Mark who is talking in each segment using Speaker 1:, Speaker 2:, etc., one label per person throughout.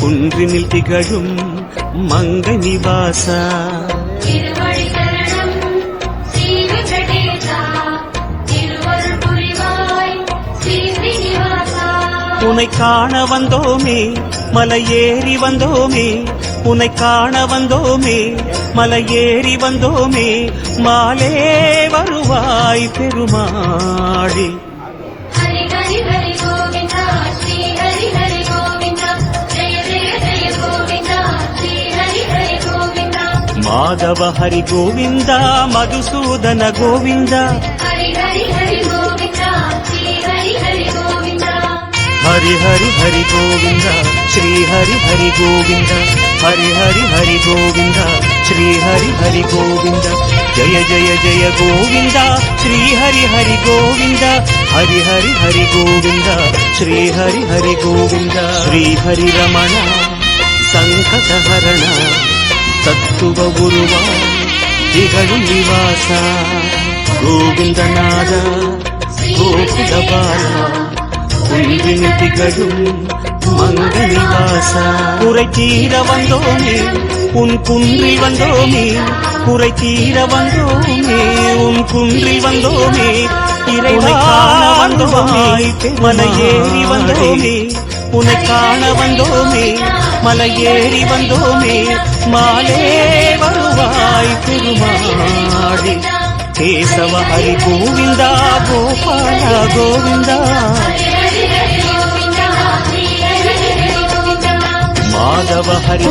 Speaker 1: குன்றினில் திகழும் மங்க நிவாசா. உன்னை காண வந்தோமே மலை ஏறி வந்தோமே உன்னை காண வந்தோமே மலை ஏறி வந்தோமே மாலே வருவாய் பெருமாளே.
Speaker 2: మాధవ హరి గోవింద మధుసూదన గోవింద
Speaker 1: హరి హరి హరి గోవింద శ్రీ హరి హరి గోవింద హరి హరి హరి గోవింద శ్రీ హరి హరి గోవింద జయ జయ జయ గోవింద శ్రీ హరి హరి గోవింద హరి హరి హరి గోవింద శ్రీ హరి హరి గోవింద శ్రీ హరి రమణ సంకట హరణ தத்துவ உருவாய் திகழும் நிவாசா. கோவிந்தநாதா. கோகுலபாலா. குன்றினை திகழும் மங்க நிவாசா. குறை தீர வந்தோமே உன் குன்றி வந்தோமே. குறை தீர வந்தோமே உன் குன்றி வந்தோமே. இறைவனை காண வந்தோமே. மன ஏறி வந்தோமே. உன்னை காண வந்தோமே மலை ஏறி வந்தோமே. மாலே வருவாய் பெருமாளே கேசவ ஹரி கோவிந்தா கோபால கோவிந்தா. மாதவ ஹரி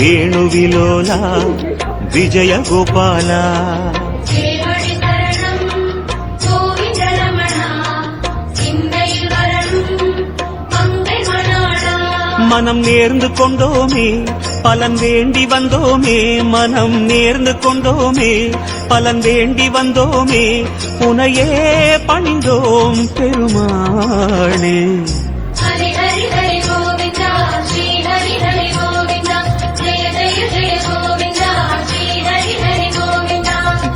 Speaker 2: వేణువిలోలా విజయ గోపాల
Speaker 1: மனம் நேர்ந்து கொண்டோமே பலன் வேண்டி வந்தோமே மனம் நேர்ந்து கொண்டோமே பலன் வேண்டி வந்தோமே உனையே பணிந்தோம் பெருமானே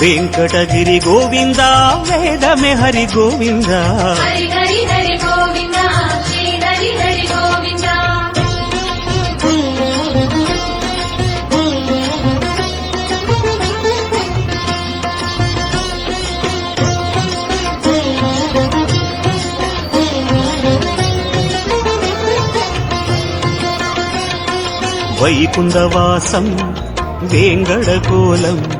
Speaker 2: వెంకటగిరి గోవింద వేదమే హరి గోవింద. వైకుందవాసం వేంగడకోలం